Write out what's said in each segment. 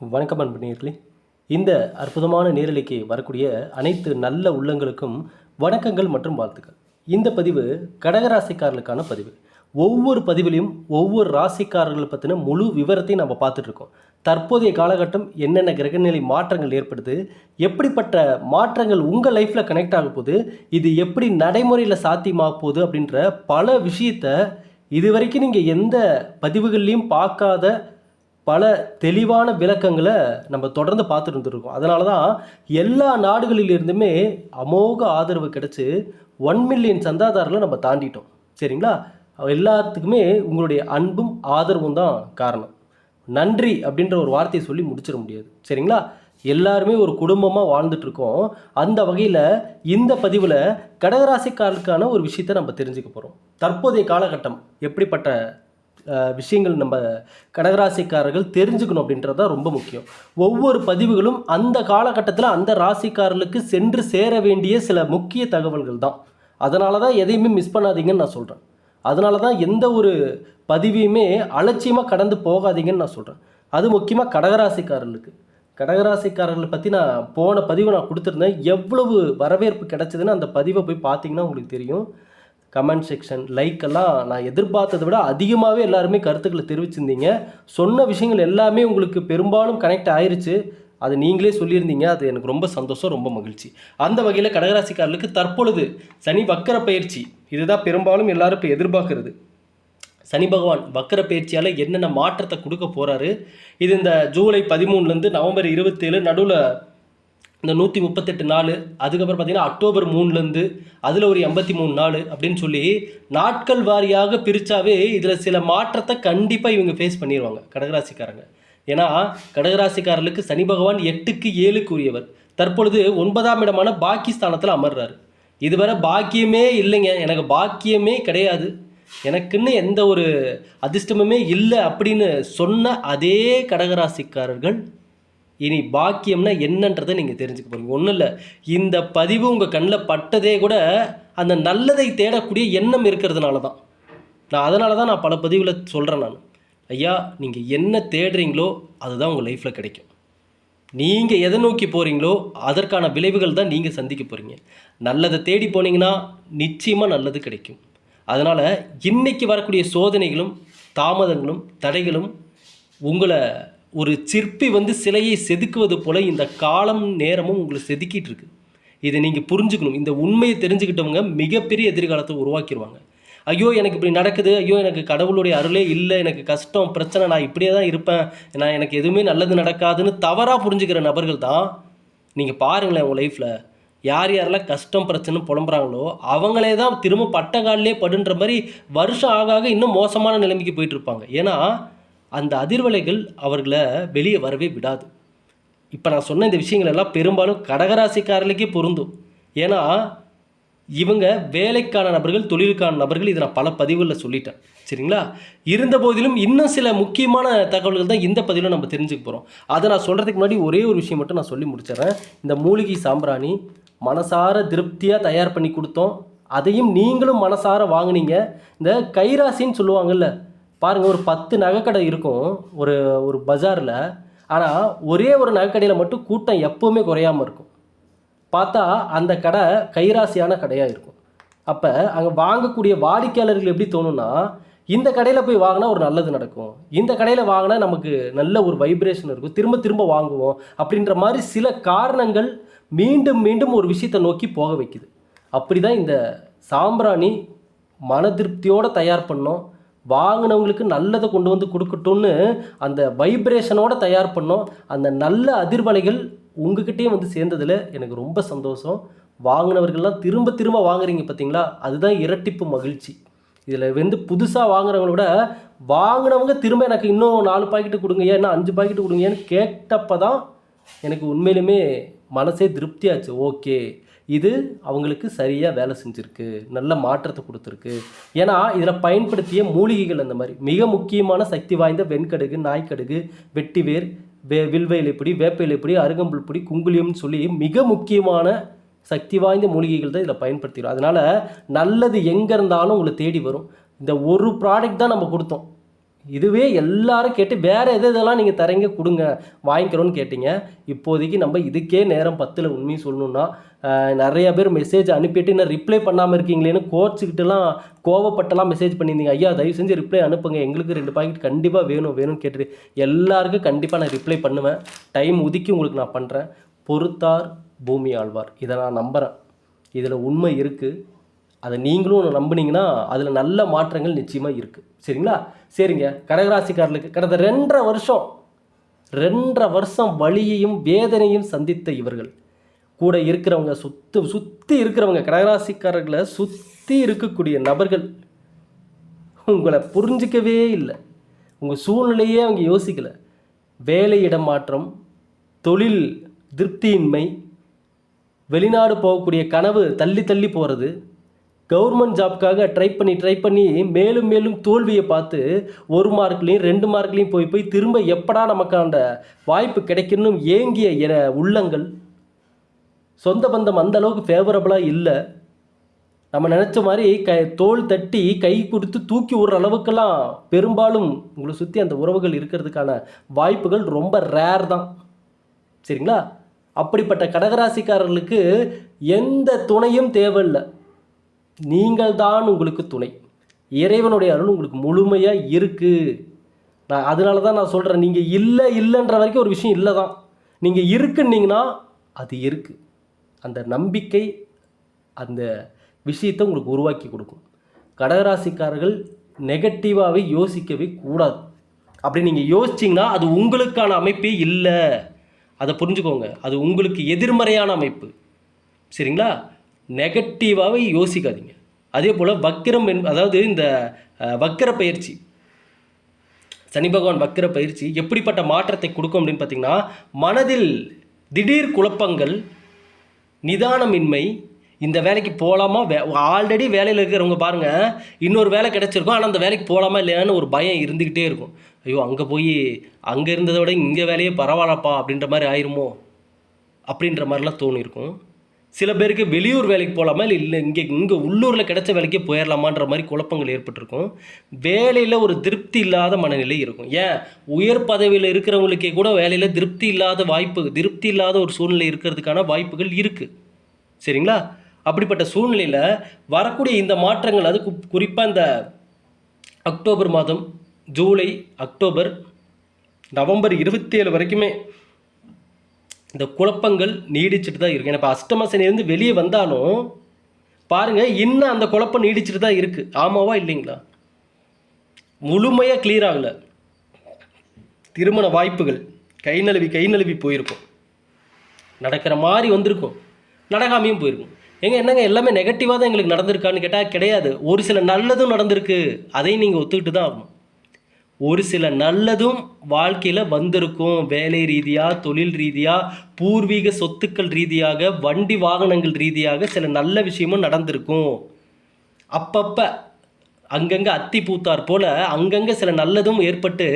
வணக்கம் அன்பர்களே இந்த அற்புதமான நேரலைக்கு வரக்கூடிய அனைத்து நல்ல உள்ளங்களுக்கும் வணக்கங்கள் மற்றும் வாழ்த்துக்கள். இந்த பதிவு கடகராசிக்காரர்களுக்கான பதிவு. ஒவ்வொரு பதிவிலையும் ஒவ்வொரு ராசிக்காரர்களை பற்றின முழு விவரத்தையும் நம்ம பார்த்துட்ருக்கோம். தற்போதைய காலகட்டம் என்னென்ன கிரகநிலை மாற்றங்கள் ஏற்படுது எப்படிப்பட்ட மாற்றங்கள் உங்கள் லைஃப்பில் கனெக்ட் ஆக போகுது இது எப்படி நடைமுறையில் சாத்தியமாக போகுது அப்படின்ற பல விஷயத்த இதுவரைக்கும் நீங்கள் எந்த பதிவுகள்லையும் பார்க்காத பல தெளிவான விளக்கங்களை நம்ம தொடர்ந்து பார்த்துட்டு இருந்திருக்கோம் அதனால தான் எல்லா நாடுகளிலிருந்துமே அமோக ஆதரவு கிடச்சி ஒன் மில்லியன் சந்தாதாரில் நம்ம தாண்டிட்டோம். சரிங்களா? எல்லாத்துக்குமே உங்களுடைய அன்பும் ஆதரவும் தான் காரணம். நன்றி அப்படின்ற ஒரு வார்த்தையை சொல்லி முடிச்சிட முடியாது. சரிங்களா? எல்லாருமே ஒரு குடும்பமாக வாழ்ந்துட்டுருக்கோம் அந்த வகையில் இந்த பதிவில் கடகராசிக்காரர்களுக்கான ஒரு விஷயத்தை நம்ம தெரிஞ்சுக்க போகிறோம் தற்போதைய காலகட்டம் எப்படிப்பட்ட விஷயங்கள் நம்ம கடகராசிக்காரர்கள் தெரிஞ்சுக்கணும் அப்படின்றது தான் ரொம்ப முக்கியம். ஒவ்வொரு பதிவுகளும் அந்த காலகட்டத்தில் அந்த ராசிக்காரர்களுக்கு சென்று சேர வேண்டிய சில முக்கிய தகவல்கள் தான். அதனால தான் எதையுமே மிஸ் பண்ணாதீங்கன்னு நான் சொல்கிறேன் அதனால தான் எந்த ஒரு பதிவையுமே அலட்சியமாக கடந்து போகாதீங்கன்னு நான் சொல்கிறேன் அது முக்கியமாக கடகராசிக்காரர்களுக்கு. கடகராசிக்காரர்களை பற்றி நான் போன பதிவை நான் கொடுத்துருந்தேன். எவ்வளவு வரவேற்பு கிடச்சதுன்னு அந்த பதிவை போய் பார்த்தீங்கன்னா உங்களுக்கு தெரியும். கமெண்ட் செக்ஷன் லைக் எல்லாம் நான் எதிர்பார்த்ததை விட அதிகமாகவே எல்லாருமே கருத்துக்களை தெரிவிச்சிருந்தீங்க. சொன்ன விஷயங்கள் எல்லாமே உங்களுக்கு பெரும்பாலும் கனெக்ட் ஆயிருச்சு. அது நீங்களே சொல்லியிருந்தீங்க. அது எனக்கு ரொம்ப சந்தோஷம் ரொம்ப மகிழ்ச்சி. அந்த வகையில் கடகராசிக்காரர்களுக்கு தற்பொழுது சனி வக்கர பயிற்சி. இதுதான் பெரும்பாலும் எல்லாரும் இப்போ எதிர்பார்க்கறது. சனி பகவான் வக்கர பயிற்சியால் என்னென்ன மாற்றத்தை கொடுக்க போகிறாரு இது இந்த ஜூலை பதிமூணுலேருந்து நவம்பர் இருபத்தேழு நடுவில் இந்த நூற்றி முப்பத்தெட்டு நாள் அதுக்கப்புறம் பார்த்திங்கன்னா அக்டோபர் மூணுலேருந்து அதில் ஒரு எண்பத்தி மூணு நாள் அப்படின்னு சொல்லி நாட்கள் வாரியாக பிரித்தாவே இதில் சில மாற்றத்தை கண்டிப்பாக இவங்க ஃபேஸ் பண்ணிடுவாங்க கடகராசிக்காரங்க. ஏன்னா கடகராசிக்காரர்களுக்கு சனி பகவான் எட்டுக்கு ஏழுக்கு உரியவர் தற்பொழுது ஒன்பதாம் இடமான பாக்கிஸ்தானத்தில் அமர்றாரு. இதுவரை பாக்கியமே இல்லைங்க எனக்கு பாக்கியமே கிடையாது. எனக்குன்னு எந்த ஒரு அதிர்ஷ்டமுமே இல்லை அப்படின்னு சொன்ன அதே கடகராசிக்காரர்கள் இனி பாக்கியம்னா என்னன்றதை நீங்கள் தெரிஞ்சுக்க போகிறீங்க ஒன்றும் இல்லை இந்த பதிவு உங்கள் கண்ணில் பட்டதே கூட அந்த நல்லதை தேடக்கூடிய எண்ணம் இருக்கிறதுனால தான். நான் அதனால தான் நான் பல பதிவில் சொல்கிறேன் நான். ஐயா நீங்கள் என்ன தேடுறீங்களோ அதுதான் உங்கள் லைஃப்பில் கிடைக்கும். நீங்கள் எதை நோக்கி போகிறீங்களோ அதற்கான விளைவுகள் தான் நீங்கள் சந்திக்க போகிறீங்க நல்லதை தேடி போனீங்கன்னா நிச்சயமாக நல்லது கிடைக்கும். அதனால் இன்றைக்கி வரக்கூடிய சோதனைகளும் தாமதங்களும் தடைகளும் உங்களை ஒரு சிற்பி வந்து சிலையை செதுக்குவது போல் இந்த காலம் நேரமும் உங்களை செதுக்கிட்டு இருக்கு. இதை நீங்கள் புரிஞ்சுக்கணும். இந்த உண்மையை தெரிஞ்சுக்கிட்டவங்க மிகப்பெரிய எதிர்காலத்தை உருவாக்கிடுவாங்க ஐயோ எனக்கு இப்படி நடக்குது. ஐயோ எனக்கு கடவுளுடைய அருளே இல்லை. எனக்கு கஷ்டம் பிரச்சனை நான் இப்படியே தான் இருப்பேன். நான் எனக்கு எதுவுமே நல்லது நடக்காதுன்னு தவறாக புரிஞ்சுக்கிற நபர்கள் தான் நீங்கள் பாருங்களேன் உங்கள் லைஃப்பில் யார் யாரெல்லாம் கஷ்டம் பிரச்சனை புலம்புறாங்களோ அவங்களே தான் திரும்ப பட்டங்காலே படுன்ற மாதிரி வருஷம் ஆக ஆக இன்னும் மோசமான நிலைமைக்கு போயிட்டு இருப்பாங்க. ஏன்னா அந்த அதிர்வலைகள் அவர்களை வெளியே வரவே விடாது. இப்போ நான் சொன்ன இந்த விஷயங்கள் எல்லாம் பெரும்பாலும் கடகராசிக்காரர்களுக்கே பொருந்தும். ஏன்னா இவங்க வேலைக்கான நபர்கள் தொழிலுக்கான நபர்கள் இதை நான் பல பதிவுகளில் சொல்லிட்டேன். சரிங்களா? இருந்த போதிலும் இன்னும் சில முக்கியமான தகவல்கள் தான் இந்த பதிவில் நம்ம தெரிஞ்சுக்க போகிறோம் அதை நான் சொல்கிறதுக்கு முன்னாடி ஒரே ஒரு விஷயம் மட்டும் நான் சொல்லி முடிச்சிடறேன். இந்த மூலிகை சாம்பிராணி மனசார திருப்தியாக தயார் பண்ணி கொடுத்தோம். அதையும் நீங்களும் மனசார வாங்குனீங்க. இந்த கைராசின்னு சொல்லுவாங்கல்ல பாருங்கள் ஒரு பத்து நகைக்கடை இருக்கும் ஒரு ஒரு பஜாரில். ஆனால் ஒரே ஒரு நகைக்கடையில் மட்டும் கூட்டம் எப்போவுமே குறையாமல் இருக்கும். பார்த்தா அந்த கடை கைராசியான கடையாக இருக்கும். அப்போ அங்கே வாங்கக்கூடிய வாடிக்கையாளர்கள் எப்படி தோணும்னா இந்த கடையில் போய் வாங்கினா ஒரு நல்லது நடக்கும். இந்த கடையில் வாங்கினா நமக்கு நல்ல ஒரு வைப்ரேஷன் இருக்கும். திரும்ப திரும்ப வாங்குவோம். அப்படின்ற மாதிரி சில காரணங்கள் மீண்டும் மீண்டும் ஒரு விஷயத்தை நோக்கி போக வைக்குது. அப்படி தான் இந்த சாம்பிராணி மன திருப்தியோடு தயார் பண்ணோம். வாங்கினவங்களுக்கு நல்லதை கொண்டு வந்து கொடுக்கட்டும்னு அந்த வைப்ரேஷனோட தயார் பண்ணோம். அந்த நல்ல அதிர்வலைகள் உங்ககிட்டயே வந்து சேர்ந்ததில் எனக்கு ரொம்ப சந்தோஷம். வாங்கினவர்கள்லாம் திரும்ப திரும்ப வாங்குறீங்க பார்த்தீங்களா அதுதான் இரட்டிப்பு மகிழ்ச்சி. இதில் வந்து புதுசாக வாங்குறவங்கள விட வாங்கினவங்க திரும்ப எனக்கு இன்னும் நாலு பாக்கெட்டு கொடுங்க ஏன் அஞ்சு பாக்கெட்டு கொடுங்கன்னு கேட்டப்போ தான் எனக்கு உண்மையிலுமே மனசே திருப்தியாச்சு. ஓகே. இது அவங்களுக்கு சரியாக வேலை செஞ்சுருக்கு நல்ல மாற்றத்தை கொடுத்துருக்கு. ஏன்னா இதில் பயன்படுத்திய மூலிகைகள் அந்த மாதிரி. மிக முக்கியமான சக்தி வாய்ந்த வெண்கடுகு நாய்க்கடுகு வெட்டிவேர் வே வில்வ இலைப்பொடி வேப்ப இலைப்பொடி அருகம்புல் பொடி குங்குலியம்னு சொல்லி மிக முக்கியமான சக்தி வாய்ந்த மூலிகைகள் தான் இதில் பயன்படுத்திடும் அதனால் நல்லது எங்கே இருந்தாலும் உங்களை தேடி வரும். இந்த ஒரு ப்ராடக்ட் தான் நம்ம கொடுத்தோம். இதுவே எல்லாரும் கேட்டு வேறு எது இதெல்லாம் நீங்கள் தரீங்க கொடுங்க வாங்கிக்கிறோன்னு கேட்டீங்க. இப்போதைக்கு நம்ம இதுக்கே நேரம் பத்தில் உண்மையை சொல்லணுன்னா நிறைய பேர் மெசேஜ் அனுப்பிட்டு இன்னும் ரிப்ளை பண்ணாமல் இருக்கீங்களேன்னு கோச்சுக்கிட்டலாம் கோவப்பட்டெல்லாம் மெசேஜ் பண்ணியிருந்தீங்க. ஐயா தயவு செஞ்சு ரிப்ளை அனுப்புங்க. எங்களுக்கு ரெண்டு பாக்கெட் கண்டிப்பாக வேணும் வேணும்னு கேட்டு எல்லாருக்கும் கண்டிப்பாக நான் ரிப்ளை பண்ணுவேன். டைம் ஒதுக்கி உங்களுக்கு நான் பண்ணுறேன் பொறுத்தார் பூமி ஆழ்வார். இதை நான் நம்புகிறேன் இதில் உண்மை இருக்குது அதை நீங்களும் ஒன்று நம்புனீங்கன்னா அதில் நல்ல மாற்றங்கள் நிச்சயமாக இருக்குது சரிங்களா? சரிங்க. கடகராசிக்காரர்களுக்கு கடந்த ரெண்டரை வருஷம் ரெண்டரை வருஷம் வழியையும் வேதனையும் சந்தித்த இவர்கள். கூட இருக்கிறவங்க சுத்து சுற்றி இருக்கிறவங்க கடகராசிக்காரர்களை சுற்றி இருக்கக்கூடிய நபர்கள் உங்களை புரிஞ்சிக்கவே இல்லை. உங்கள் சூழ்நிலையே அவங்க யோசிக்கலை. வேலை இடமாற்றம் தொழில் திருப்தியின்மை வெளிநாடு போகக்கூடிய கனவு தள்ளி தள்ளி போகிறது கவர்மெண்ட் ஜாப்க்காக ட்ரை பண்ணி ட்ரை பண்ணி மேலும் மேலும் தோல்வியை பார்த்து ஒரு மார்க்லேயும் ரெண்டு மார்க்லேயும் போய் போய் திரும்ப எப்படா நமக்கு அந்த வாய்ப்பு கிடைக்கணும் ஏங்கிய என- உள்ளங்கள் சொந்த பந்தம் அந்த அளவுக்கு ஃபேவரபுளாக இல்லை. நம்ம நினச்ச மாதிரி க தோல் தட்டி கை கொடுத்து தூக்கி விடுற அளவுக்கெல்லாம் பெரும்பாலும் உங்களை சுற்றி அந்த உறவுகள் இருக்கிறதுக்கான வாய்ப்புகள் ரொம்ப ரேர் தான். சரிங்களா? அப்படிப்பட்ட கடகராசிக்காரர்களுக்கு எந்த துணையும் தேவையில்லை. நீங்கள் தான் உங்களுக்கு துணை. இறைவனுடைய அருள் உங்களுக்கு முழுமையாக இருக்குது நான் அதனால தான் நான் சொல்கிறேன் நீங்கள் இல்லை இல்லைன்ற வரைக்கும் ஒரு விஷயம் இல்லை தான் நீங்கள் இருக்குன்னீங்கன்னா அது இருக்குது அந்த நம்பிக்கை அந்த விஷயத்தை உங்களுக்கு உருவாக்கி கொடுக்கும். கடகராசிக்காரர்கள் நெகட்டிவாகவே யோசிக்கவே கூடாது. அப்படி நீங்கள் யோசிச்சிங்கன்னா அது உங்களுக்கான அமைப்பே இல்லை. அதை புரிஞ்சுக்கோங்க. அது உங்களுக்கு எதிர்மறையான அமைப்பு. சரிங்களா? நெகட்டிவாகவே யோசிக்காதீங்க. அதே போல் வக்கிரம் என் அதாவது இந்த வக்கிர பயிற்சி. சனி பகவான் வக்கிர பயிற்சி எப்படிப்பட்ட மாற்றத்தை கொடுக்கும் அப்படின்னு பார்த்தீங்கன்னா மனதில் திடீர் குழப்பங்கள் நிதானமின்மை. இந்த வேலைக்கு போகலாமா வே ஆல்ரெடி வேலையில் இருக்கிறவங்க பாருங்கள் இன்னொரு வேலை கிடச்சிருக்கும் ஆனால் அந்த வேலைக்கு போகலாமா இல்லையான்னு ஒரு பயம் இருந்துக்கிட்டே இருக்கும். ஐயோ அங்கே போய் அங்கே இருந்ததை விட இங்கே வேலையே பரவாயில்லப்பா அப்படின்ற மாதிரி ஆயிருமோ? அப்படின்ற மாதிரிலாம் தோணியிருக்கும். சில பேருக்கு வெளியூர் வேலைக்கு போகலாமா இல்லை இல்லை இங்கே இங்கே உள்ளூரில் கிடைச்ச வேலைக்கே போயிடலாமான்ற மாதிரி குழப்பங்கள் ஏற்பட்டிருக்கும். வேலையில் ஒரு திருப்தி இல்லாத மனநிலை இருக்கும். ஏன்? உயர் பதவியில் இருக்கிறவங்களுக்கே கூட வேலையில் திருப்தி இல்லாத வாய்ப்பு திருப்தி இல்லாத ஒரு சூழ்நிலை இருக்கிறதுக்கான வாய்ப்புகள் இருக்குது சரிங்களா? அப்படிப்பட்ட சூழ்நிலையில் வரக்கூடிய இந்த மாற்றங்கள் அது குறிப்பாக இந்த அக்டோபர் மாதம் ஜூலை அக்டோபர் நவம்பர் இருபத்தி ஏழு வரைக்குமே இந்த குழப்பங்கள் நீடிச்சுட்டு தான் இருக்குது ஏன்னா இப்போ அஷ்டமசனிலேருந்து வெளியே வந்தாலும் பாருங்கள் இன்னும் அந்த குழப்பம் நீடிச்சுட்டு தான் இருக்குது ஆமாவா இல்லைங்களா? முழுமையாக கிளியர் ஆகலை. திருமண வாய்ப்புகள். கை நழுவி கை நழுவி போயிருக்கும். நடக்கிற மாதிரி வந்திருக்கும். நடக்காமையும் போயிருக்கும். ஏங்க என்னங்க எல்லாமே நெகட்டிவாக தான் எங்களுக்கு நடந்திருக்கான்னு கேட்டால் கிடையாது. ஒரு சில நல்லதும் நடந்திருக்கு. அதையும் நீங்கள் ஒத்துக்கிட்டு தான் ஆகணும். ஒரு சில நல்லதும் வாழ்க்கையில் வந்திருக்கும். வேலை ரீதியாக தொழில் ரீதியாக பூர்வீக சொத்துக்கள் ரீதியாக வண்டி வாகனங்கள் ரீதியாக சில நல்ல விஷயமும் நடந்திருக்கும். அப்பப்போ அங்கங்கே அத்தி பூத்தார் போல் அங்கங்கே சில நல்லதும் ஏற்பட்டு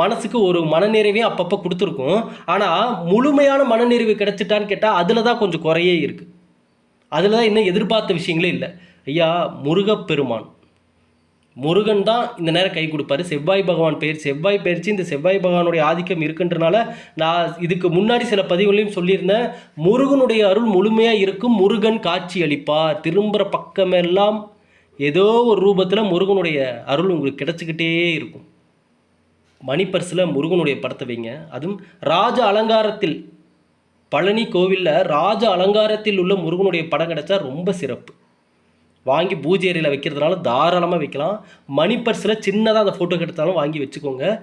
மனசுக்கு ஒரு மனநிறைவையும் அப்பப்போ கொடுத்துருக்கும். ஆனால் முழுமையான மனநிறைவு கிடச்சிட்டான்னு கேட்டால் அதில் தான் கொஞ்சம் குறையே இருக்குது அதில் தான் இன்னும் எதிர்பார்த்த விஷயங்களே இல்லை. ஐயா முருகப்பெருமான். முருகன் தான் இந்த நேரம் கை கொடுப்பாரு. செவ்வாய் பகவான் பெயர் செவ்வாய் பயிற்சி இந்த செவ்வாய் பகவானுடைய ஆதிக்கம் இருக்குன்றனால நான் இதுக்கு முன்னாடி சில பதிவுகளையும் சொல்லியிருந்தேன். முருகனுடைய அருள் முழுமையாக இருக்கும். முருகன் காட்சி அளிப்பார். திரும்புகிற பக்கமெல்லாம் ஏதோ ஒரு ரூபத்தில் முருகனுடைய அருள் உங்களுக்கு கிடச்சிக்கிட்டே இருக்கும். மணிப்பர்ஸில் முருகனுடைய படத்தை வைங்க. அதுவும் ராஜ அலங்காரத்தில் பழனி கோவிலில் ராஜ அலங்காரத்தில் உள்ள முருகனுடைய படம் கிடைச்சா ரொம்ப சிறப்பு. வாங்கி பூஜை அறையில் வைக்கிறதுனால தாராளமாக வைக்கலாம். மணி பர்ஸில் சின்னதாக அந்த ஃபோட்டோ எடுத்தாலும் வாங்கி வச்சுக்கோங்க.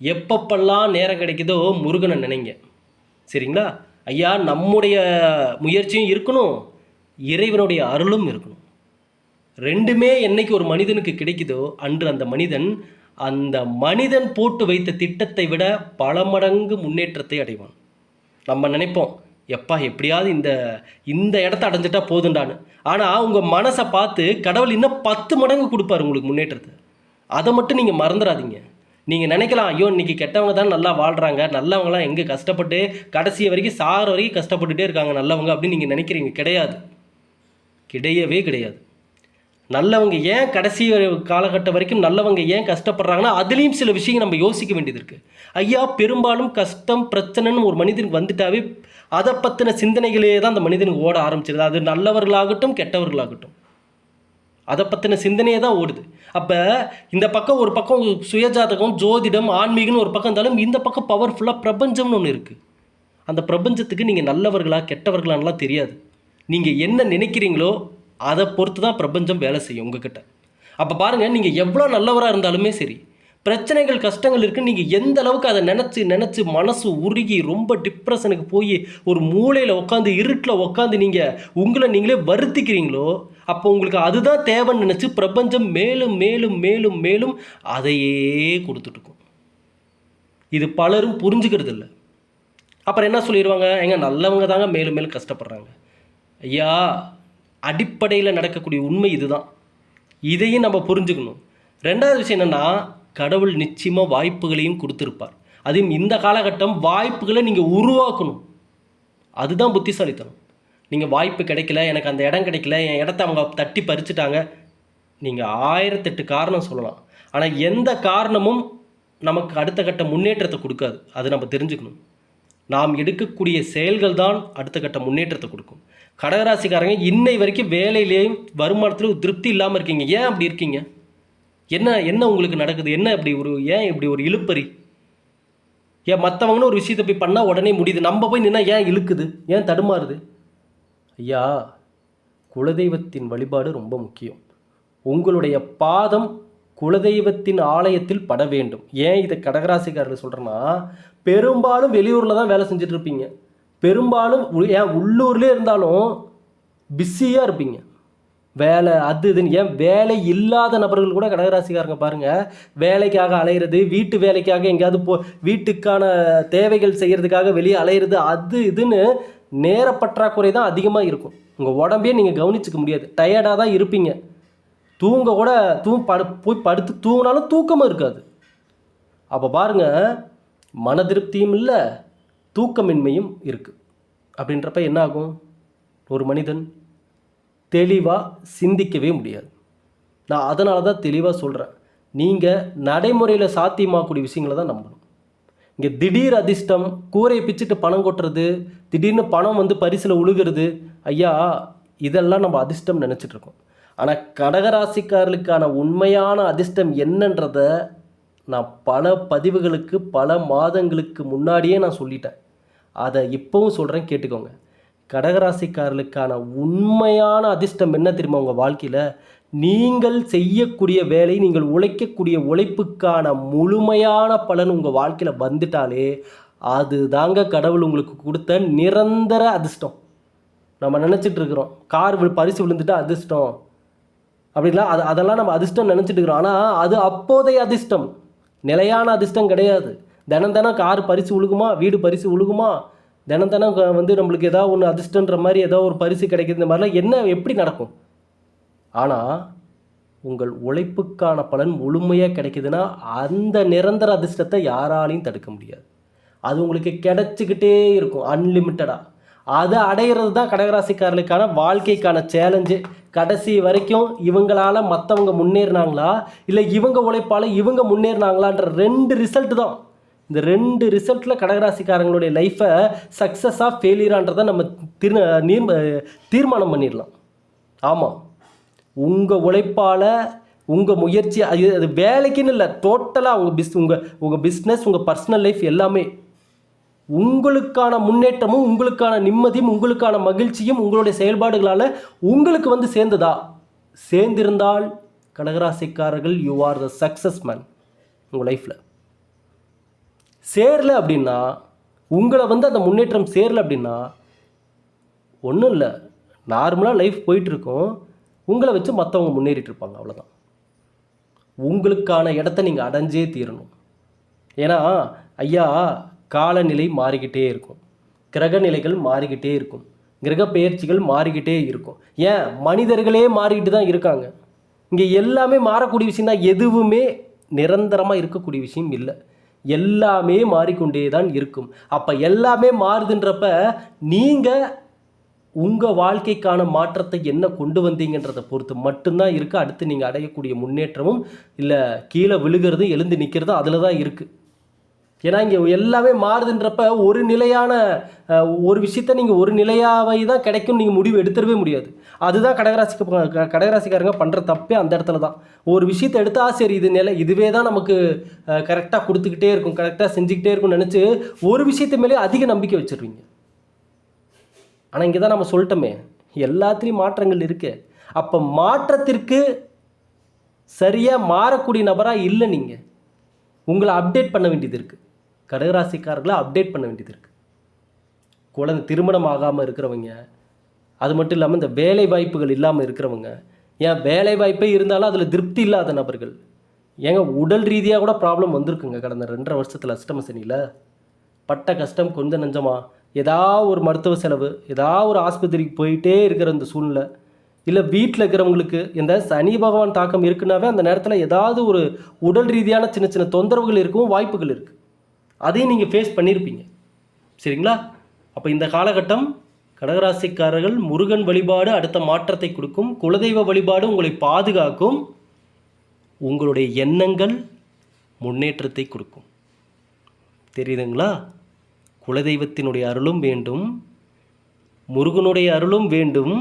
எப்பப்பெல்லாம் நேரம் கிடைக்குதோ முருகனை நினைங்க. சரிங்களா? ஐயா நம்முடைய முயற்சியும் இருக்கணும். இறைவனுடைய அருளும் இருக்கணும். ரெண்டுமே என்னைக்கு ஒரு மனிதனுக்கு கிடைக்குதோ அன்று அந்த மனிதன் அந்த மனிதன் போட்டு வைத்த திட்டத்தை விட பல மடங்கு முன்னேற்றத்தை அடைவான். நம்ம நினைப்போம் எப்பா எப்படியாவது இந்த இந்த இடத்த அடைஞ்சிட்டா போதுண்டான்னு. ஆனால் உங்கள் மனசை பார்த்து கடவுள் இன்னும் பத்து மடங்கு கொடுப்பாரு உங்களுக்கு முன்னேற்றத்தை. அதை மட்டும் நீங்கள் மறந்துடாதீங்க. நீங்கள் நினைக்கலாம் ஐயோ இன்றைக்கி கெட்டவங்க தான் நல்லா வாழ்கிறாங்க நல்லவங்களாம் எங்கே கஷ்டப்பட்டு கடைசி வரைக்கும் சாகிற வரைக்கும் கஷ்டப்பட்டுட்டே இருக்காங்க நல்லவங்க அப்படின்னு நீங்கள் நினைக்கிறீங்க. கிடையாது. கிடையவே கிடையாது. நல்லவங்க ஏன் கடைசி காலகட்டம் வரைக்கும் நல்லவங்க ஏன் கஷ்டப்படுறாங்கன்னா அதுலேயும் சில விஷயங்கள் நம்ம யோசிக்க வேண்டியது இருக்குது ஐயா பெரும்பாலும் கஷ்டம் பிரச்சனைன்னு ஒரு மனிதனுக்கு வந்துட்டாவே அதை பற்றின சிந்தனைகளே தான் அந்த மனிதனுக்கு ஓட ஆரம்பிச்சிருது. அது நல்லவர்களாகட்டும் கெட்டவர்களாகட்டும். அதை பற்றின சிந்தனையே தான் ஓடுது. அப்போ இந்த பக்கம் ஒரு பக்கம் சுயஜாதகம் ஜோதிடம் ஆன்மீகம்னு ஒரு பக்கம் இருந்தாலும் இந்த பக்கம் பவர்ஃபுல்லாக பிரபஞ்சம்னு ஒன்று இருக்குது அந்த பிரபஞ்சத்துக்கு நீங்கள் நல்லவர்களா கெட்டவர்களான்லாம் தெரியாது. நீங்கள் என்ன நினைக்கிறீங்களோ அதை பொறுத்து தான் பிரபஞ்சம் வேலை செய்யும் உங்ககிட்ட. அப்போ பாருங்கள் நீங்கள் எவ்வளோ நல்லவராக இருந்தாலுமே சரி பிரச்சனைகள் கஷ்டங்கள் இருக்குது நீங்கள் எந்த அளவுக்கு அதை நினச்சி நினச்சி மனசு உருகி ரொம்ப டிப்ரெஷனுக்கு போய் ஒரு மூலையில் உட்காந்து இருட்டில் உட்காந்து நீங்கள் உங்களை நீங்களே வருத்திக்கிறீங்களோ அப்போ உங்களுக்கு அதுதான் தேவைன்னு நினச்சி பிரபஞ்சம் மேலும் மேலும் மேலும் மேலும் அதையே கொடுத்துட்ருக்கும் இது பலரும் புரிஞ்சுக்கிறது இல்லை. அப்புறம் என்ன சொல்லிடுவாங்க எங்க நல்லவங்க தாங்க மேலும் மேலும் கஷ்டப்படுறாங்க. ஐயா அடிப்படையில் நடக்கக்கூடிய உண்மை இதுதான். இதையும் நம்ம புரிஞ்சுக்கணும். ரெண்டாவது விஷயம் என்னென்னா கடவுள் நிச்சயமாக வாய்ப்புகளையும் கொடுத்துருப்பார். அதையும் இந்த காலகட்டம் வாய்ப்புகளை நீங்கள் உருவாக்கணும். அதுதான் புத்திசாலித்தனம். நீங்கள் வாய்ப்பு கிடைக்கல எனக்கு அந்த இடம் கிடைக்கல என் இடத்த அவங்க தட்டி பறிச்சுட்டாங்க. நீங்கள் ஆயிரத்தெட்டு காரணம் சொல்லலாம். ஆனால் எந்த காரணமும் நமக்கு அடுத்த கட்ட முன்னேற்றத்தை கொடுக்காது. அது நம்ம தெரிஞ்சுக்கணும். நாம் எடுக்கக்கூடிய செயல்கள் தான் அடுத்த கட்ட முன்னேற்றத்தை கொடுக்கும். கடகராசிக்காரங்க இன்னை வரைக்கும் வேலையிலேயும் வருமானத்திலும் திருப்தி இல்லாமல் இருக்கீங்க. ஏன் அப்படி இருக்கீங்க? என்ன என்ன உங்களுக்கு நடக்குது? என்ன இப்படி ஒரு ஏன் இப்படி ஒரு இழுப்பறி? ஏன் மற்றவங்கன்னு ஒரு விஷயத்தை போய் பண்ணால் உடனே முடியுது? நம்ம போய் நின்னா ஏன் இழுக்குது? ஏன் தடுமாறுது? ஐயா குலதெய்வத்தின் வழிபாடு ரொம்ப முக்கியம். உங்களுடைய பாதம் குலதெய்வத்தின் ஆலயத்தில் பட வேண்டும். ஏன் இதை கடகராசிக்காரர்கள் சொல்கிறேன்னா பெரும்பாலும் வெளியூரில் தான் வேலை செஞ்சுட்டு இருப்பீங்க. பெரும்பாலும் ஏன் உள்ளூர்லேயே இருந்தாலும் பிஸியாக இருப்பீங்க. வேலை அது இதுன்னு. ஏன் வேலை இல்லாத நபர்கள் கூட கடகராசிக்காரங்க பாருங்கள் வேலைக்காக அலையிறது வீட்டு வேலைக்காக எங்கேயாவது போ வீட்டுக்கான தேவைகள் செய்கிறதுக்காக வெளியே அலையிறது அது இதுன்னு நேர பற்றாக்குறை தான் அதிகமாக இருக்கும். உங்கள் உடம்பே நீங்கள் கவனிச்சிக்க முடியாது. டயர்டாக தான் இருப்பீங்க. தூங்க கூட தூ படு போய் படுத்து தூங்கினாலும் தூக்கமும் இருக்காது. அப்போ பாருங்க மன திருப்தியும் இல்லை தூக்கமின்மையும் இருக்குது அப்படின்றப்ப என்ன ஆகும் ஒரு மனிதன் தெளிவாக சிந்திக்கவே முடியாது. நான் அதனால தான் தெளிவாக சொல்கிறேன் நீங்கள் நடைமுறையில் சாத்தியமாகக்கூடிய விஷயங்களை தான் நம்பணும். இங்கே திடீர் அதிர்ஷ்டம் கூரையை பிச்சுட்டு பணம் கொட்டுறது திடீர்னு பணம் வந்து பரிசில் உழுகிறது ஐயா இதெல்லாம் நம்ம அதிர்ஷ்டம் நினச்சிட்ருக்கோம் ஆனால் கடகராசிக்காரர்களுக்கான உண்மையான அதிர்ஷ்டம் என்னன்றதை நான் பல பதிவுகளுக்கு பல மாதங்களுக்கு முன்னாடியே நான் சொல்லிட்டேன். அதை இப்போவும் சொல்கிறேன் கேட்டுக்கோங்க. கடகராசிக்காரர்களுக்கான உண்மையான அதிர்ஷ்டம் என்ன தெரியுமா உங்கள் வாழ்க்கையில்? நீங்கள் செய்யக்கூடிய வேலை நீங்கள் உழைக்கக்கூடிய உழைப்புக்கான முழுமையான பலன் உங்கள் வாழ்க்கையில் வந்துட்டாலே அது தாங்க கடவுள் உங்களுக்கு கொடுத்த நிரந்தர அதிர்ஷ்டம். நம்ம நினச்சிட்டு இருக்கிறோம் கார் பரிசு விழுந்துட்டா அதிர்ஷ்டம். அப்படின்லாம் அது அதெல்லாம் நம்ம அதிர்ஷ்டம் நினச்சிட்டு இருக்கிறோம். ஆனால் அது அப்போதைய அதிர்ஷ்டம். நிலையான அதிர்ஷ்டம் கிடையாது. தினம் தினம் கார் பரிசு உழுகுமா? வீடு பரிசு உழுகுமா? தினம் தினம் வந்து நம்மளுக்கு ஏதாவது ஒன்று அதிர்ஷ்டன்ற மாதிரி ஏதோ ஒரு பரிசு கிடைக்குது. இந்த மாதிரிலாம் என்ன எப்படி நடக்கும்? ஆனால் உங்கள் உழைப்புக்கான பலன் முழுமையாக கிடைக்குதுன்னா அந்த நிரந்தர அதிர்ஷ்டத்தை யாராலையும் தடுக்க முடியாது. அது உங்களுக்கு கிடைச்சிக்கிட்டே இருக்கும் அன்லிமிட்டடாக அதை அடையிறது தான் கடகராசிக்காரர்களுக்கான வாழ்க்கைக்கான சேலஞ்சு கடைசி வரைக்கும் இவங்களால் மற்றவங்க முன்னேறினாங்களா? இல்லை இவங்க உழைப்பால் இவங்க முன்னேறினாங்களான்ற ரெண்டு ரிசல்ட் தான். இந்த ரெண்டு ரிசல்ட்டில் கடகராசிக்காரங்களுடைய லைஃப்பை சக்ஸஸாக ஃபெயிலியரான்றதை நம்ம திரு நீர் தீர்மானம் பண்ணிடலாம். ஆமாம் உங்கள் உழைப்பால் உங்கள் முயற்சி அது அது வேலைக்குன்னு இல்லை டோட்டலாக உங்கள் பிஸ் உங்கள் உங்கள் பிஸ்னஸ் உங்கள் பர்சனல் லைஃப் எல்லாமே உங்களுக்கான முன்னேற்றமும் உங்களுக்கான நிம்மதியும் உங்களுக்கான மகிழ்ச்சியும் உங்களுடைய செயல்பாடுகளால் உங்களுக்கு வந்து சேர்ந்ததா? சேர்ந்திருந்தால் கடகராசிக்காரர்கள் you are the success man உங்கள் லைஃப்பில் சேரல அப்படின்னா உங்களை வந்து அந்த முன்னேற்றம் சேரல அப்படின்னா ஒன்றும் இல்லை. நார்மலாக லைஃப் போயிட்டுருக்கோம். உங்களை வச்சு மற்றவங்க முன்னேறிட்டு இருப்பாங்க அவ்வளோதான் உங்களுக்கான இடத்த நீங்கள் அடைஞ்சே தீரணும். ஏன்னா ஐயா காலநிலை மாறிக்கிட்டே இருக்கும். கிரக நிலைகள் மாறிக்கிட்டே இருக்கும். கிரக பெயர்ச்சிகள் மாறிக்கிட்டே இருக்கும். ஏன்? மனிதர்களே மாறிக்கிட்டு தான் இருக்காங்க. இங்கே எல்லாமே மாறக்கூடிய விஷயம் தான் எதுவுமே நிரந்தரமாக இருக்கக்கூடிய விஷயம் இல்லை. எல்லாமே மாறிக்கொண்டே தான் இருக்கும். அப்போ எல்லாமே மாறுதுன்றப்ப நீங்கள் உங்கள் வாழ்க்கைக்கான மாற்றத்தை என்ன கொண்டு வந்தீங்கன்றதை பொறுத்து மட்டும்தான் இருக்குது அடுத்து நீங்கள் அடையக்கூடிய முன்னேற்றமும் இல்லை கீழே விழுகிறதும் எழுந்து நிற்கிறதும் அதில் தான் இருக்குது ஏன்னா இங்கே எல்லாமே மாறுதுன்றப்ப ஒரு நிலையான ஒரு விஷயத்த நீங்கள் ஒரு நிலையாகவே தான் கிடைக்கும் நீங்கள் முடிவு எடுத்துடவே முடியாது. அதுதான் கடகராசிக்கு க- கடகராசிக்காரங்க பண்ணுற தப்பே அந்த இடத்துல தான். ஒரு விஷயத்தை எடுத்தா சரி இது நிலை இதுவே தான் நமக்கு கரெக்டாக கொடுத்துக்கிட்டே இருக்கும் கரெக்டாக செஞ்சுக்கிட்டே இருக்கும்னு நினச்சி ஒரு விஷயத்து மேலே அதிக நம்பிக்கை வச்சிருவீங்க. ஆனால் இங்கே தான் நம்ம சொல்லிட்டோமே எல்லாத்துலேயும் மாற்றங்கள் இருக்கு. அப்போ மாற்றத்திற்கு சரியாக மாறக்கூடிய நபராக இல்லை நீங்கள் உங்களை அப்டேட் பண்ண வேண்டியது இருக்குது கடகராசிக்காரர்களை அப்டேட் பண்ண வேண்டியது இருக்குது குழந்தை திருமணம் ஆகாமல் இருக்கிறவங்க அது மட்டும் இல்லாமல் இந்த வேலை வாய்ப்புகள் இல்லாமல் இருக்கிறவங்க ஏன் வேலை வாய்ப்பே இருந்தாலும் அதில் திருப்தி இல்லாத நபர்கள். ஏங்க உடல் ரீதியாக கூட ப்ராப்ளம் வந்திருக்குங்க. கடந்த ரெண்டரை வருஷத்தில் அஷ்டம சனியில். பட்ட கஷ்டம் கொஞ்சம் நஞ்சமா ஏதாவது ஒரு மருத்துவ செலவு ஏதாவது ஒரு ஆஸ்பத்திரிக்கு போயிட்டே இருக்கிற அந்த சூழ்நிலை. இல்லை வீட்டில் இருக்கிறவங்களுக்கு இந்த சனி பகவான் தாக்கம் இருக்குனாவே அந்த நேரத்தில் ஏதாவது ஒரு உடல் ரீதியான சின்ன சின்ன தொந்தரவுகள் இருக்கும் வாய்ப்புகள் இருக்குது அதையும் நீங்கள் ஃபேஸ் பண்ணியிருப்பீங்க சரிங்களா? அப்போ இந்த காலகட்டம் கடகராசிக்காரர்கள் முருகன் வழிபாடு அடுத்த மாற்றத்தை கொடுக்கும். குலதெய்வ வழிபாடு உங்களை பாதுகாக்கும். உங்களுடைய எண்ணங்கள் முன்னேற்றத்தை கொடுக்கும். தெரியுதுங்களா? குலதெய்வத்தினுடைய அருளும் வேண்டும். முருகனுடைய அருளும் வேண்டும்.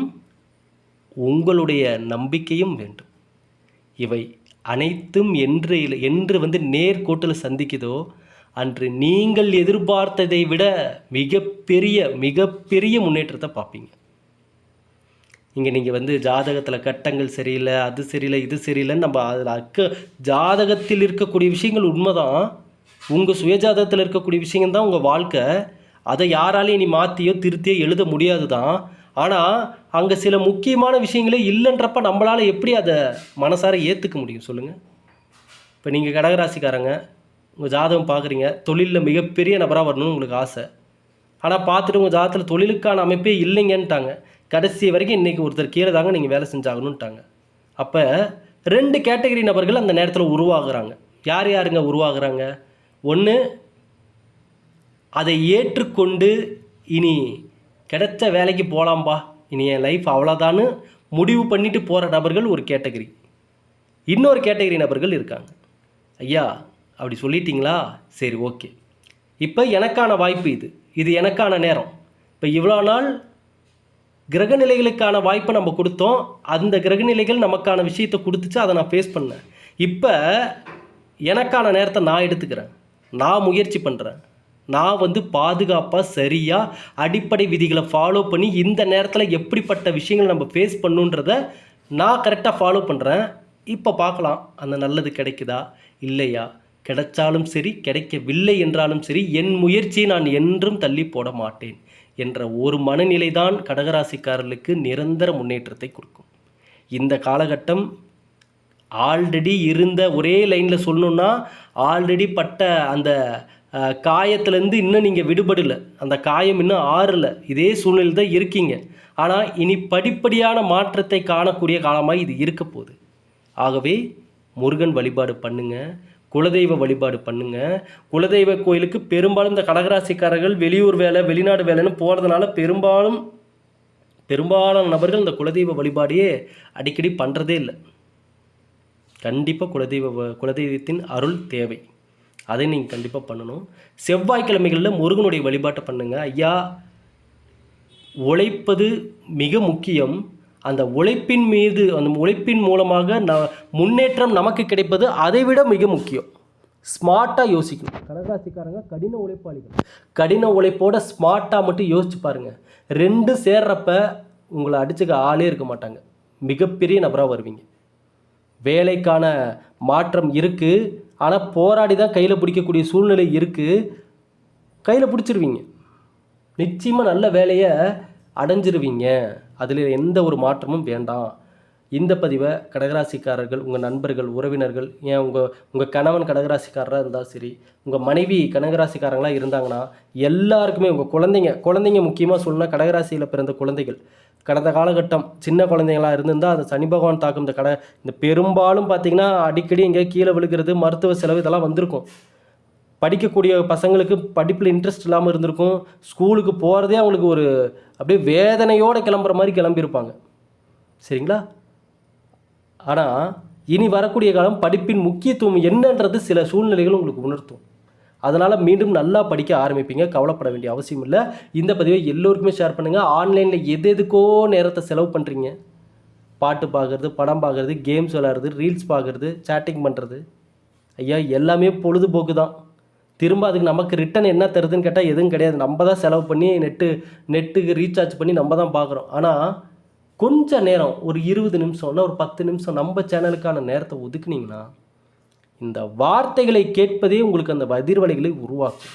உங்களுடைய நம்பிக்கையும் வேண்டும். இவை அனைத்தும் என்று என்று வந்து நேர்கோட்டில் சந்திக்குதோ அன்று நீங்கள் எதிர்பார்த்ததை விட மிகப்பெரிய மிகப்பெரிய முன்னேற்றத்தை பார்ப்பீங்க. இங்கே நீங்கள் வந்து ஜாதகத்தில் கட்டங்கள் சரியில்லை அது சரியில்லை இது சரியில்லைன்னு நம்ம அதில் அக்க ஜாதகத்தில் இருக்கக்கூடிய விஷயங்கள் உண்மைதான். உங்கள் சுயஜாதகத்தில் இருக்கக்கூடிய விஷயங்கள் தான் உங்கள் வாழ்க்கை. அதை யாராலையும் நீ மாற்றியோ திருத்தியோ எழுத முடியாது தான் ஆனால் அங்கே சில முக்கியமான விஷயங்களே இல்லைன்றப்ப நம்மளால் எப்படி அதை மனசார ஏற்றுக்க முடியும் சொல்லுங்கள் இப்போ நீங்கள் கடகராசிக்காரங்க உங்கள் ஜாதகம் பார்க்குறீங்க தொழிலில் மிகப்பெரிய நபராக வரணும்னு உங்களுக்கு ஆசை. ஆனால் பார்த்துட்டு உங்கள் ஜாதகத்தில் தொழிலுக்கான அமைப்பே இல்லைங்கன்ட்டாங்க. கடைசி வரைக்கும் இன்றைக்கி ஒருத்தர் கீழே தாங்க நீங்கள் வேலை செஞ்சாகணுன்ட்டாங்க அப்போ ரெண்டு கேட்டகரி நபர்கள் அந்த நேரத்தில் உருவாகிறாங்க. யார் யாருங்க உருவாகிறாங்க? ஒன்று அதை ஏற்றுக்கொண்டு இனி கிடைச்ச வேலைக்கு போகலாம்பா இனி என் லைஃப் அவ்வளோதான்னு முடிவு பண்ணிட்டு போகிற நபர்கள் ஒரு கேட்டகரி. இன்னொரு கேட்டகரி நபர்கள் இருக்காங்க. ஐயா அப்படி சொல்லிட்டீங்களா? சரி ஓகே. இப்போ எனக்கான வாய்ப்பு இது. இது எனக்கான நேரம். இப்போ இவ்வளோ நாள் கிரகநிலைகளுக்கான வாய்ப்பை நம்ம கொடுத்தோம். அந்த கிரகநிலைகள் நமக்கான விஷயத்தை கொடுத்துச்சு அதை நான் ஃபேஸ் பண்ணேன். இப்போ எனக்கான நேரத்தை நான் எடுத்துக்கிறேன். நான் முயற்சி பண்ணுறேன் நான் வந்து பாதுகாப்பாக சரியாக அடிப்படை விதிகளை ஃபாலோ பண்ணி இந்த நேரத்தில் எப்படிப்பட்ட விஷயங்களை நம்ம ஃபேஸ் பண்ணுன்றத நான் கரெக்டாக ஃபாலோ பண்ணுறேன் இப்போ பார்க்கலாம் அந்த நல்லது கிடைக்குதா? இல்லையா? கிடைச்சாலும் சரி கிடைக்கவில்லை என்றாலும் சரி என் முயற்சியை நான் என்றும் தள்ளி போட மாட்டேன் என்ற ஒரு மனநிலை தான் கடகராசிக்காரர்களுக்கு நிரந்தர முன்னேற்றத்தை கொடுக்கும். இந்த காலகட்டம் ஆல்ரெடி இருந்த ஒரே லைனில் சொல்லணுன்னா ஆல்ரெடி பட்ட அந்த காயத்துலேருந்து இன்னும் நீங்கள் விடுபடலை. அந்த காயம் இன்னும் ஆறலை. இதே சூழ்நிலை தான் இருக்கீங்க. ஆனால் இனி படிப்படியான மாற்றத்தை காணக்கூடிய காலமாக இது இருக்க போகுது. ஆகவே முருகன் வழிபாடு பண்ணுங்கள் குலதெய்வ வழிபாடு பண்ணுங்க. குலதெய்வ கோயிலுக்கு பெரும்பாலும் இந்த கடகராசிக்காரர்கள் வெளியூர் வேலை வெளிநாடு வேலைன்னு போகிறதுனால பெரும்பாலும் பெரும்பாலான நபர்கள் இந்த குலதெய்வ வழிபாடையே அடிக்கடி பண்ணுறதே இல்லை. கண்டிப்பாக குலதெய்வ வ- குலதெய்வத்தின் அருள் தேவை. அதை நீங்கள் கண்டிப்பாக பண்ணணும். செவ்வாய்க்கிழமைகளில் முருகனுடைய வழிபாட்டை பண்ணுங்கள் ஐயா உழைப்பது மிக முக்கியம். அந்த உழைப்பின் மீது அந்த உழைப்பின் மூலமாக ந முன்னேற்றம் நமக்கு கிடைப்பது அதை விட மிக முக்கியம். ஸ்மார்ட்டாக யோசிக்கணும். கடகாசிக்காரங்க கடின உழைப்பாளிகள். கடின உழைப்போட ஸ்மார்ட்டாக மட்டும் யோசிச்சு பாருங்கள் ரெண்டு சேர்றப்ப உங்களை அடிச்சுக்க ஆளே இருக்க மாட்டாங்க. மிகப்பெரிய நபராக வருவீங்க. வேலைக்கான மாற்றம் இருக்குது ஆனால் போராடி தான் கையில் பிடிக்கக்கூடிய சூழ்நிலை இருக்குது கையில் பிடிச்சிருவீங்க. நிச்சயமாக நல்ல வேலையை அடைஞ்சிருவீங்க. அதில் எந்த ஒரு மாற்றமும் வேண்டாம். இந்த பதிவை கடகராசிக்காரர்கள் உங்கள் நண்பர்கள் உறவினர்கள் ஏன் உங்கள் உங்கள் கணவன் கடகராசிக்காரராக இருந்தால் சரி உங்கள் மனைவி கடகராசிக்காரங்களாக இருந்தாங்கன்னா எல்லாருக்குமே உங்கள் குழந்தைங்க குழந்தைங்க முக்கியமாக சொல்லணும் கடகராசியில் பிறந்த குழந்தைகள். கடந்த காலகட்டம் சின்ன குழந்தைங்களா இருந்திருந்தால் அந்த சனி பகவான் தாக்கும் இந்த கடை இந்த பெரும்பாலும் பார்த்தீங்கன்னா அடிக்கடி இங்கே கீழே விழுகிறது மருத்துவ செலவு இதெல்லாம் வந்திருக்கும். படிக்கக்கூடிய பசங்களுக்கு படிப்பில் இன்ட்ரெஸ்ட் இல்லாமல் இருந்திருக்கும். ஸ்கூலுக்கு போகிறதே அவங்களுக்கு ஒரு அப்படியே வேதனையோடு கிளம்புற மாதிரி கிளம்பியிருப்பாங்க. சரிங்களா? ஆனால் இனி வரக்கூடிய காலம் படிப்பின் முக்கியத்துவம் என்னன்றது சில சூழ்நிலைகள் உங்களுக்கு உணர்த்தும். அதனால் மீண்டும் நல்லா படிக்க ஆரம்பிப்பீங்க. கவலைப்பட வேண்டிய அவசியம் இல்லை. இந்த பதிவை எல்லோருக்குமே ஷேர் பண்ணுங்கள் ஆன்லைனில் எது எதுக்கோ நேரத்தை செலவு பண்ணுறீங்க பாட்டு பார்க்குறது படம் பார்க்குறது கேம்ஸ் விளையாடுறது ரீல்ஸ் பார்க்குறது சேட்டிங் பண்ணுறது ஐயா எல்லாமே பொழுதுபோக்கு தான் திரும்ப அதுக்கு நமக்கு ரிட்டன் என்ன தருதுன்னு கேட்டால் எதுவும் கிடையாது. நம்ம தான் செலவு பண்ணி நெட்டு நெட்டுக்கு ரீசார்ஜ் பண்ணி நம்ம தான் பார்க்குறோம் ஆனால் கொஞ்சம் நேரம் ஒரு இருபது நிமிஷம்னா ஒரு பத்து நிமிஷம் நம்ம சேனலுக்கான நேரத்தை ஒதுக்குனீங்கன்னா இந்த வார்த்தைகளை கேட்பதே உங்களுக்கு அந்த அதிர்வலைகளை உருவாக்கும்.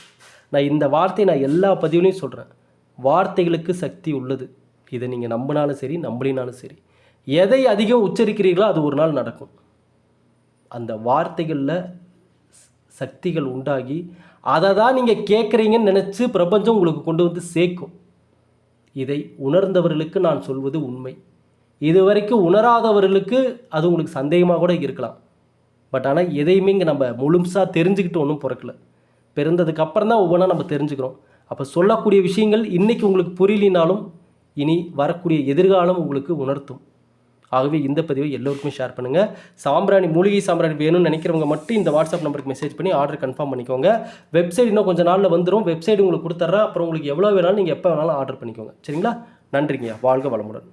நான் இந்த வார்த்தையை நான் எல்லா பதிவுலையும் சொல்கிறேன் வார்த்தைகளுக்கு சக்தி உள்ளது. இதை நீங்கள் நம்பினாலும் சரி நம்பலினாலும் சரி. எதை அதிகம் உச்சரிக்கிறீர்களோ அது ஒரு நாள் நடக்கும். அந்த வார்த்தைகளில் சக்திகள் உண்டாகி அதை தான் நீங்கள் கேட்குறீங்கன்னு நினச்சி பிரபஞ்சம் உங்களுக்கு கொண்டு வந்து சேர்க்கும். இதை உணர்ந்தவர்களுக்கு நான் சொல்வது உண்மை. இதுவரைக்கும் உணராதவர்களுக்கு அது உங்களுக்கு சந்தேகமாக கூட இருக்கலாம். பட் ஆனால் எதையுமே இங்கே நம்ம முழுசாக தெரிஞ்சுக்கிட்டு ஒன்றும் பிறக்கல. பிறந்ததுக்கு அப்புறம் தான் ஒவ்வொன்றா நம்ம தெரிஞ்சுக்கிறோம். அப்போ சொல்லக்கூடிய விஷயங்கள் இன்றைக்கி உங்களுக்கு புரியலினாலும் இனி வரக்கூடிய எதிர்காலம் உங்களுக்கு உணர்த்தும். ஆகவே இந்த பதிவை எல்லோருக்குமே ஷேர் பண்ணுங்கள் சாம்பிராணி மூலிகை சாம்பிராணி வேணும்னு நினைக்கிறவங்க மட்டும் இந்த வாட்ஸ்அப் நம்பருக்கு மெசேஜ் பண்ணி ஆர்டர் கன்ஃபார்ம் பண்ணிக்கோங்க. வெப்சைட் இன்னும் கொஞ்சம் நாளில் வந்துடும் வெப்சைட் உங்களுக்கு கொடுத்துட்றேன் அப்புறம் உங்களுக்கு எவ்வளோ வேணாலும் நீங்கள் எப்போ வேணாலும் ஆர்டர் பண்ணிக்கோங்க. சரிங்களா? நன்றிங்கய்யா. வாழ்க வளமுடன்.